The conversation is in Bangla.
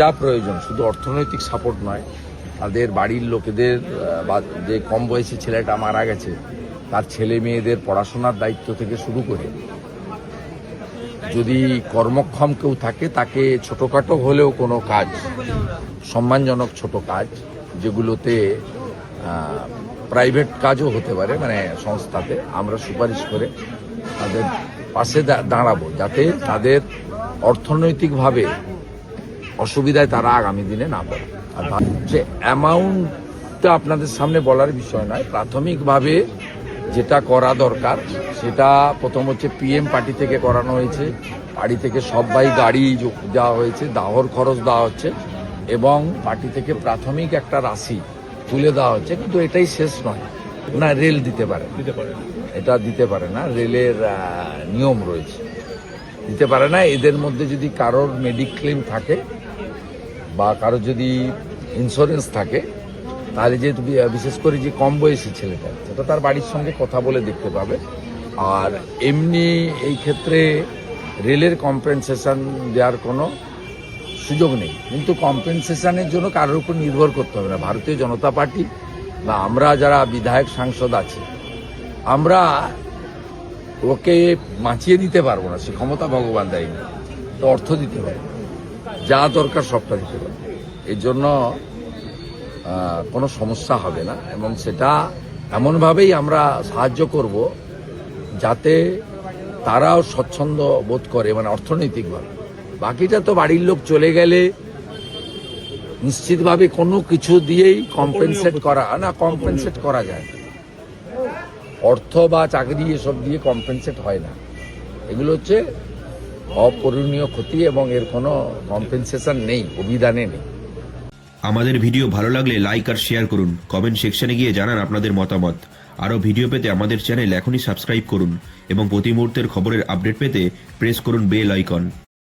যা প্রয়োজন, শুধু অর্থনৈতিক সাপোর্ট নয়, তাদের বাড়ির লোকেদের বা যে কম বয়সী ছেলেটা মারা গেছে, তার ছেলে মেয়েদের পড়াশোনার দায়িত্ব থেকে শুরু করে। যদি কর্মক্ষম কেউ থাকে, তাকে ছোটোখাটো হলেও কোনো কাজ, সম্মানজনক ছোট কাজ, যেগুলোতে প্রাইভেট কাজও হতে পারে মানে সংস্থাতে, আমরা সুপারিশ করে তাদের পাশে দাঁড়াবো, যাতে তাদের অর্থনৈতিকভাবে অসুবিধায় তারা আগামী দিনে না পড়ে আর যে অ্যামাউন্টটা আপনাদের সামনে বলার বিষয় নয় প্রাথমিকভাবে যেটা করা দরকার সেটা প্রথম হচ্ছে পিএম পার্টি থেকে করানো হয়েছে। বাড়ি থেকে সবাই গাড়ি দেওয়া হয়েছে দাহর খরচ দেওয়া হচ্ছে এবং পার্টি থেকে প্রাথমিক একটা রাশি তুলে দেওয়া হচ্ছে কিন্তু এটাই শেষ নয়। না রেল দিতে পারে দিতে পারে এটা দিতে পারে না রেলের নিয়ম রয়েছে। দিতে পারে না এদের মধ্যে যদি কারোর মেডিক্লেম থাকে বা কারও যদি ইন্স্যুরেন্স থাকে, তাহলে যেহেতু বিশেষ করে যে কম বয়সী ছেলেটা সেটা তার বাড়ির সঙ্গে কথা বলে দেখতে পাবে। আর এমনি এই ক্ষেত্রে রেলের কম্পেনসেশন দেওয়ার কোনো সুযোগ নেই। কিন্তু কম্পেনসেশনের জন্য কারোর উপর নির্ভর করতে হবে না। ভারতীয় জনতা পার্টি বা আমরা যারা বিধায়ক সাংসদ আছি, আমরা ওকে বাঁচিয়ে দিতে পারব না। সে ক্ষমতা ভগবান দেয়নি। তো অর্থ দিতে পারে যা দরকার সবটা দিতে পারে এই জন্য কোনো সমস্যা হবে না এবং সেটা এমনভাবেই আমরা সাহায্য করব যাতে তারাও স্বচ্ছন্দ বোধ করে মানে অর্থনৈতিকভাবে। বাকিটা তো বাড়ির লোক চলে গেলে নিশ্চিতভাবে কোনো কিছু দিয়েই কম্পেনসেট করা, না কম্পেনসেট করা যায় না। অর্থ বা চাকরি এসব দিয়ে কম্পেনসেট হয় না। এগুলো হচ্ছে অপূরণীয় ক্ষতি এবং এর কোনো কম্পেনসেশন নেই, অভিধানে নেই। আমাদের ভিডিও ভালো লাগলে লাইক আর শেয়ার করুন। কমেন্ট সেকশনে গিয়ে জানান আপনাদের মতামত। আরও ভিডিও পেতে আমাদের চ্যানেল এখনই সাবস্ক্রাইব করুন এবং প্রতি মুহূর্তের খবরের আপডেট পেতে প্রেস করুন বেল আইকন